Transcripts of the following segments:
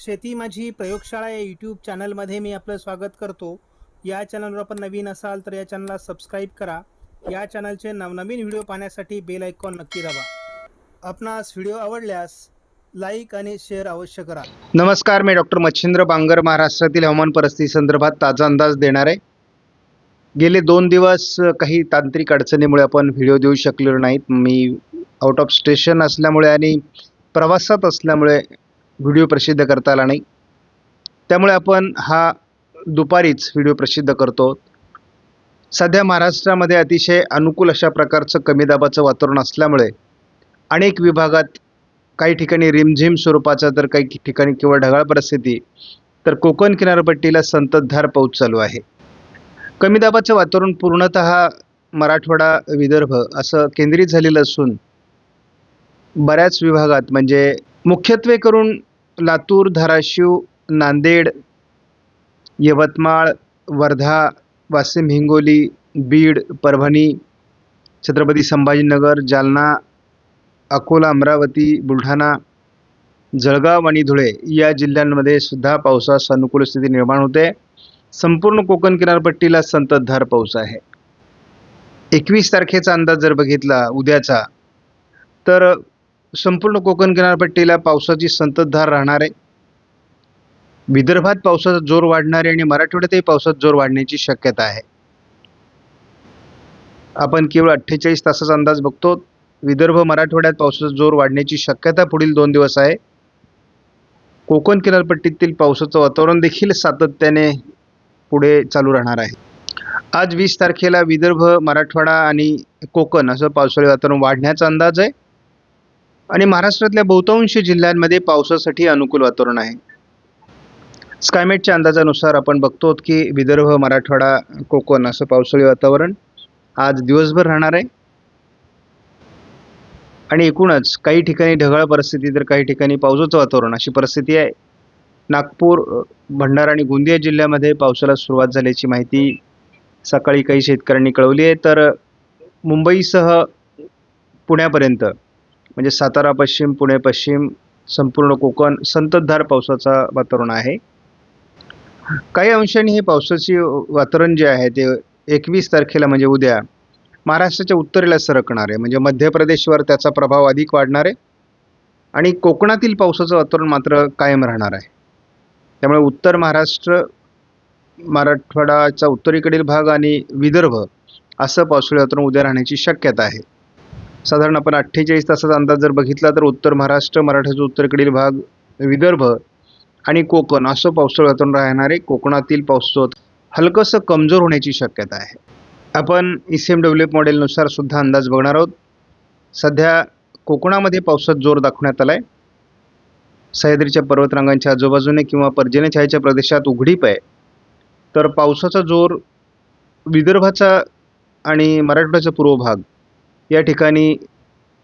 शेती माझी प्रयोगशाळा या यूट्यूब चॅनलमध्ये मी आपलं स्वागत करतो. या चॅनलवर आपण नवीन असाल तर या चॅनलला सबस्क्राईब करा. या चॅनलचे नवनवीन व्हिडिओ पाहण्यासाठी बेल आयकॉन नक्की दाबा. आपणास व्हिडिओ आवडल्यास लाईक आणि शेअर अवश्य करा. नमस्कार मी डॉक्टर मच्छिंद्र बांगर महाराष्ट्रातील हवामान परिस्थिती संदर्भात ताजा अंदाज देणार. आहे गेले दोन दिवस काही तांत्रिक अडचणीमुळे आपण व्हिडिओ देऊ शकलेलो नाहीत. मी आउट ऑफ स्टेशन असल्यामुळे आणि प्रवासात असल्यामुळे व्हिडिओ प्रसिद्ध करता आला नाही. त्यामुळे आपण हा दुपारीच व्हिडिओ प्रसिद्ध करतो. सध्या महाराष्ट्रामध्ये अतिशय अनुकूल अशा प्रकारचं कमी दाबाचं वातावरण असल्यामुळे अनेक विभागात काही ठिकाणी रिमझिम स्वरूपाचा तर काही ठिकाणी केवळ ढगाळ परिस्थिती तर कोकण किनारपट्टीला संततधार पाऊस चालू आहे. कमी दाबाचं वातावरण पूर्णतः मराठवाडा विदर्भ असं केंद्रित झालेलं असून बऱ्याच विभागात म्हणजे मुख्यत्वे करून लातूर धाराशिव नांदेड यवतमाळ वर्धा वाशिम हिंगोली बीड परभणी छत्रपती संभाजीनगर जालना अकोला अमरावती बुलढाणा जळगाव आणि धुळे या जिल्ह्यांमध्ये सुद्धा पावसास अनुकूल स्थिती निर्माण होते. संपूर्ण कोकण किनारपट्टीला संततधार पाऊस आहे. एकवीस तारखेचा अंदाज जर बघितला उद्याचा तर संपूर्ण कोकण किनारपट्टीला पावसाची संततधार राहणार आहे. विदर्भात पावसाचा जोर वाढणार आहे आणि मराठवाड्यातही पावसात जोर वाढण्याची शक्यता आहे. आपण केवळ अठ्ठेचाळीस तासाचा अंदाज बघतो. विदर्भ मराठवाड्यात पावसाचा जोर वाढण्याची शक्यता पुढील दोन दिवस आहे. कोकण किनारपट्टीतील पावसाचं वातावरण देखील सातत्याने पुढे चालू राहणार आहे. आज वीस तारखेला विदर्भ मराठवाडा आणि कोकण असं पावसाळी वातावरण वाढण्याचा अंदाज आहे. आणि महाराष्ट्रातल्या बहुतांश जिल्ह्यांमध्ये पावसासाठी अनुकूल वातावरण आहे. स्कायमेटच्या अंदाजानुसार आपण बघतो की विदर्भ मराठवाडा कोकण असं पावसाळी वातावरण आज दिवसभर राहणार आहे. आणि एकूणच काही ठिकाणी ढगाळ परिस्थिती तर काही ठिकाणी पावसाचं वातावरण अशी परिस्थिती आहे. नागपूर भंडारा आणि गोंदिया जिल्ह्यामध्ये पावसाला सुरुवात झाल्याची माहिती सकाळी काही शेतकऱ्यांनी कळवली आहे. तर मुंबईसह पुण्यापर्यंत म्हणजे सातारा पश्चिम पुणे पश्चिम संपूर्ण कोकण संततधार पावसाचा वातावरण आहे. काही अंशांनी हे पावसाचे वातावरण जे आहे ते एकवीस तारखेला म्हणजे उद्या महाराष्ट्राच्या उत्तरेला सरकणार आहे. म्हणजे मध्य प्रदेशवर त्याचा प्रभाव अधिक वाढणार आहे आणि कोकणातील पावसाचं वातावरण मात्र कायम राहणार आहे. त्यामुळे उत्तर महाराष्ट्र मराठवाडाचा उत्तरेकडील भाग आणि विदर्भ असं पावसाळी वातावरण उद्या राहण्याची शक्यता आहे. साधारण आपण अठ्ठेचाळीस तासाचा अंदाज जर बघितला तर उत्तर महाराष्ट्र मराठ्याचा उत्तरेकडील भाग विदर्भ आणि कोकण असं पावसाळी वातावरण कोकणातील पावसाचं हलकंसं कमजोर होण्याची शक्यता आहे. आपण E C M W F मॉडेलनुसार सुद्धा अंदाज बघणार आहोत. सध्या कोकणामध्ये पावसात जोर दाखवण्यात आला आहे सह्याद्रीच्या पर्वतरांगांच्या आजूबाजूने किंवा पर्जन्यछायेच्या प्रदेशात उघडीप आहे. तर पावसाचा जोर विदर्भाचा आणि मराठवाड्याचा पूर्व भाग या ठिकाणी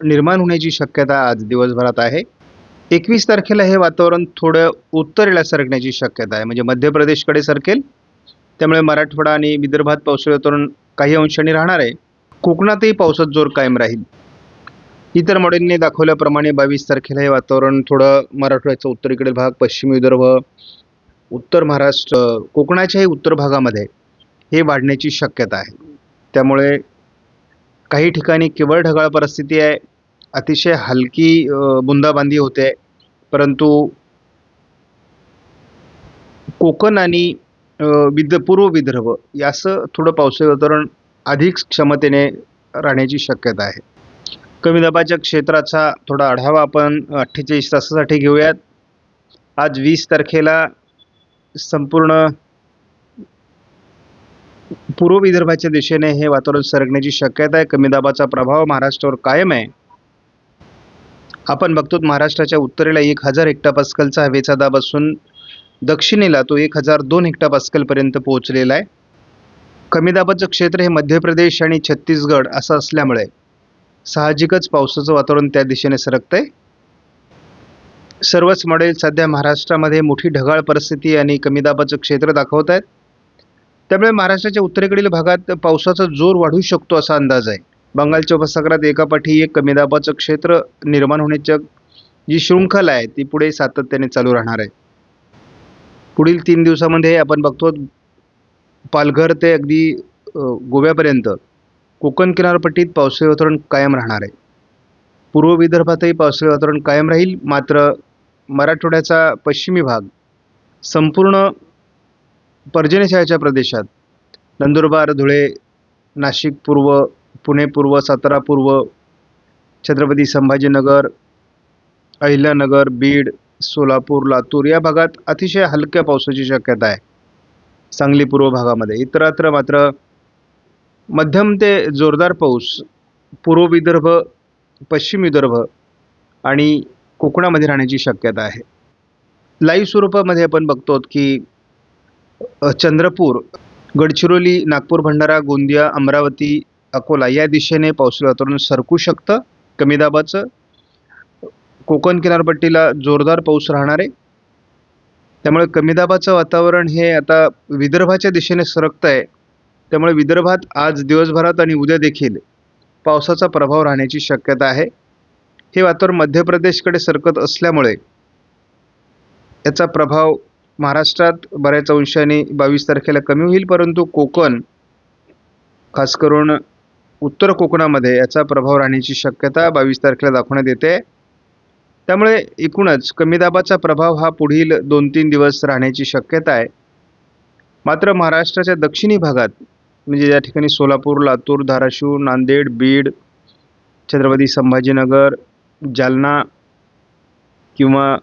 निर्माण होण्याची शक्यता आज दिवसभरात आहे. एकवीस तारखेला हे वातावरण थोडं उत्तरेला सरकण्याची शक्यता आहे. म्हणजे मध्य प्रदेशकडे सरकेल. त्यामुळे मराठवाडा आणि विदर्भात पावसाळी वातावरण काही अंशांनी राहणार आहे. कोकणातही पावसात जोर कायम राहील. इतर मॉडेलने दाखवल्याप्रमाणे बावीस तारखेला हे वातावरण थोडं मराठवाड्याचा उत्तरेकडील भाग पश्चिम विदर्भ उत्तर महाराष्ट्र कोकणाच्याही उत्तर भागामध्ये हे वाढण्याची शक्यता आहे. त्यामुळे काही ठिकाणी केवळ ढगाळ परिस्थिती आहे. अतिशय हलकी बुंदाबांदी होते. परंतु कोकण आणि विद पूर्व विदर्भ याचं थोडं पावसाळी वातावरण अधिक क्षमतेने राहण्याची शक्यता आहे. कमी दाबाच्या क्षेत्राचा थोडा आढावा आपण अठ्ठेचाळीस तासासाठी घेऊयात. आज वीस तारखेला संपूर्ण पूर्व विदर्भाच्या दिशेने हे वातावरण सरकण्याची शक्यता आहे. कमी दाबाचा प्रभाव महाराष्ट्रावर कायम आहे. आपण बघतो महाराष्ट्राच्या उत्तरेला एक हजार हेक्टापास्कलचा हवेचा दाब असून दक्षिणेला तो एक हजार दोन हेक्टापास्कलपर्यंत पोहोचलेला आहे. कमी दाबाचं क्षेत्र हे मध्य प्रदेश आणि छत्तीसगड असं असल्यामुळे साहजिकच पावसाचं वातावरण त्या दिशेने सरकतंय. सर्वच मॉडेल सध्या महाराष्ट्रामध्ये मोठी ढगाळ परिस्थिती आणि कमी दाबाचं क्षेत्र दाखवत आहेत. त्यामुळे महाराष्ट्राच्या उत्तरेकडील भागात पावसाचा जोर वाढू शकतो असा अंदाज आहे. बंगालच्या उपसागरात एकापाठी एक कमी दाबाचं क्षेत्र निर्माण होण्याच्या जी शृंखला आहे ती पुढे सातत्याने चालू राहणार आहे. पुढील तीन दिवसामध्ये आपण बघतो पालघर ते अगदी गोव्यापर्यंत कोकण किनारपट्टीत पावसाळी वातावरण कायम राहणार आहे. पूर्व विदर्भातही पावसाळी वातावरण कायम राहील मात्र मराठवाड्याचा पश्चिमी भाग संपूर्ण पर्जन्यछायाच्या प्रदेशात. नंदुरबार धुळे नाशिक पूर्व पुणे पूर्व सातारा पूर्व छत्रपती संभाजीनगर अहिल्यानगर बीड सोलापूर लातूर या भागात अतिशय हलक्या पावसाची शक्यता आहे. सांगली पूर्व भागामध्ये इतरत्र मात्र मध्यम ते जोरदार पाऊस पूर्व विदर्भ पश्चिम विदर्भ आणि कोकणामध्ये राहण्याची शक्यता आहे. लाईव्ह स्वरूपामध्ये आपण बघतो की चंद्रपूर गडचिरोली नागपूर भंडारा गोंदिया अमरावती अकोला या दिशेने पावसाळी वातावरण सरकू शकतं. कमी दाबाचं. कोकण किनारपट्टीला जोरदार पाऊस राहणार. आहे त्यामुळे कमी दाबाचं वातावरण हे आता विदर्भाच्या दिशेने सरकतं आहे त्यामुळे विदर्भात आज दिवसभरात आणि उद्या देखील पावसाचा प्रभाव राहण्याची शक्यता आहे. हे वातावरण मध्य प्रदेशकडे सरकत असल्यामुळे याचा प्रभाव महाराष्ट्रात बऱ्याच अंशाने बावीस तारखेला कमी होईल परंतु कोकण खास करून उत्तर कोकणामध्ये याचा प्रभाव राहण्याची शक्यता बावीस तारखेला दाखवण्यात येते. त्यामुळे एकूणच कमी दाबाचा प्रभाव हा पुढील दोन तीन दिवस राहण्याची शक्यता आहे. मात्र महाराष्ट्राच्या दक्षिणी भागात म्हणजे या ठिकाणी सोलापूर लातूर धाराशिव नांदेड बीड छत्रपती संभाजीनगर जालना किंवा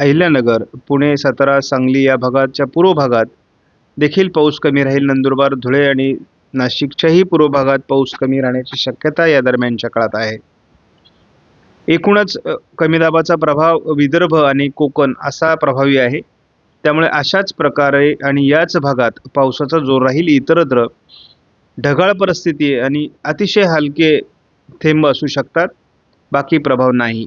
अहिल्यानगर पुणे सातारा सांगली या भागाच्या पूर्व भागात देखील पाऊस कमी राहील. नंदुरबार धुळे आणि नाशिकच्याही पूर्व भागात पाऊस कमी राहण्याची शक्यता या दरम्यानच्या काळात आहे. एकूणच कमी दाबाचा प्रभाव विदर्भ आणि कोकण असा प्रभावी आहे. त्यामुळे अशाच प्रकारे आणि याच भागात पावसाचा जोर राहील. इतरत्र ढगाळ परिस्थिती आणि अतिशय हलके थेंब असू शकतात. बाकी प्रभाव नाही.